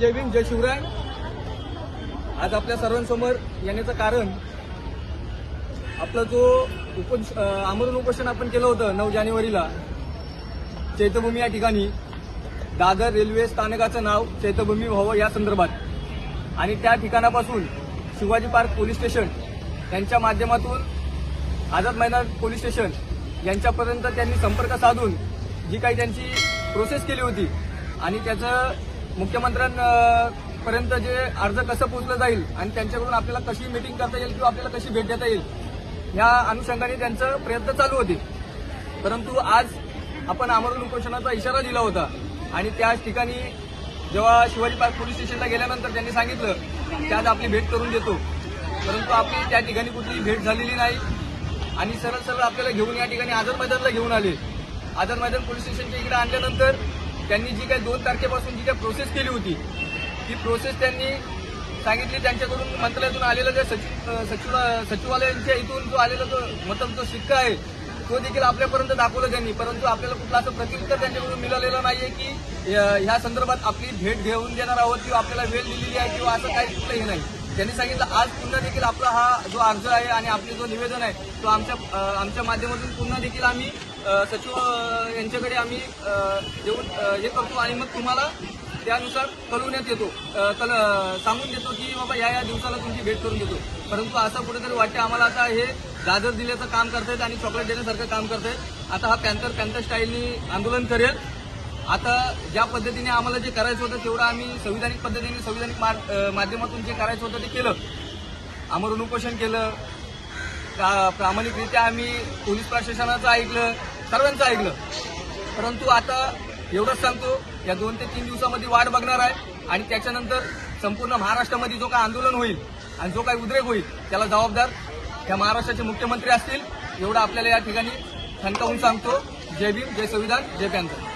जय भीम जय शिवराय. आज आपल्या सर्वांसमोर येण्याचं कारण आपला जो उप आमरण उपोषण आपण केलं होतं नऊ जानेवारीला चैत्यभूमी या ठिकाणी दादर रेल्वे स्थानकाचं नाव चैत्यभूमी व्हावं या संदर्भात. आणि त्या ठिकाणापासून शिवाजी पार्क पोलीस स्टेशन यांच्या माध्यमातून आझाद मैदान पोलीस स्टेशन यांच्यापर्यंत त्यांनी संपर्क साधून जी काही त्यांची प्रोसेस केली होती आणि त्याचं मुख्यमंत्र्यांपर्यंत जे अर्ज कसं पोहोचलं जाईल आणि त्यांच्याकडून आपल्याला कशी मिटिंग करता येईल किंवा आपल्याला कशी भेट देता येईल या अनुषंगाने त्यांचं प्रयत्न चालू होते. परंतु आज आपण आमरण उपोषणाचा इशारा दिला होता आणि त्याच ठिकाणी जेव्हा शिवाजी पार्क पोलीस स्टेशनला गेल्यानंतर त्यांनी सांगितलं की आज आपली भेट करून देतो. परंतु आपली त्या ठिकाणी कुठलीही भेट झालेली नाही आणि सरळ सरळ आपल्याला घेऊन या ठिकाणी आझाद मैदानला घेऊन आले. आझाद मैदान पोलीस स्टेशनच्या इकडे आणल्यानंतर त्यांनी जी काही दोन तारखेपासून जी काही प्रोसेस केली होती ती प्रोसेस त्यांनी सांगितली. त्यांच्याकडून मंत्रालयातून आलेला जे सचिव सचिव सचिवालयांच्या इथून जो आलेला जो मतलब जो शिक्का आहे तो देखील आपल्यापर्यंत दाखवला त्यांनी. परंतु आपल्याला कुठलं असं प्रतिउत्तर त्यांच्याकडून मिळालेलं नाहीये की ह्या संदर्भात आपली भेट घेऊन देणार आहोत किंवा आपल्याला वेळ दिलेली आहे किंवा असं काही कुठलंही नाही. त्यांनी सांगितलं आज पुन्हा देखील आपला हा जो अर्ज आहे आणि आपले जो निवेदन आहे तो आमच्या आमच्या माध्यमातून पुन्हा देखील आम्ही सचिव यांच्याकडे आम्ही देऊन हे करतो आणि मग तुम्हाला त्यानुसार कळवण्यात येतो. कल सांगून देतो की बाबा या या दिवसाला तुमची भेट करून देतो. परंतु असं कुठेतरी वाटते आम्हाला आता हे गाजर दिल्याचं काम करतायत आणि चॉकलेट देण्यासारखं काम करतायत. आता हा पॅन्थर पॅन्थर स्टाईलनी आंदोलन करेल. आता ज्या पद्धतीने आम्हाला जे करायचं होतं तेवढं आम्ही संविधानिक पद्धतीने संविधानिक माध्यमातून जे करायचं होतं ते केलं. आमरण उपोषण केलं. प्रा- प्रामाणिकरित्या आम्ही पोलीस प्रशासनाचं ऐकलं. सर्वांचं ऐकलं. परंतु आता एवढंच सांगतो या दोन ते तीन दिवसामध्ये वाढ बघणार आहे आणि त्याच्यानंतर संपूर्ण महाराष्ट्रामध्ये जो काय आंदोलन होईल आणि जो काही उद्रेक होईल त्याला जबाबदार या महाराष्ट्राचे मुख्यमंत्री असतील एवढं आपल्याला या ठिकाणी ठणकावून सांगतो. जय भीम जय संविधान जय पॅन्थर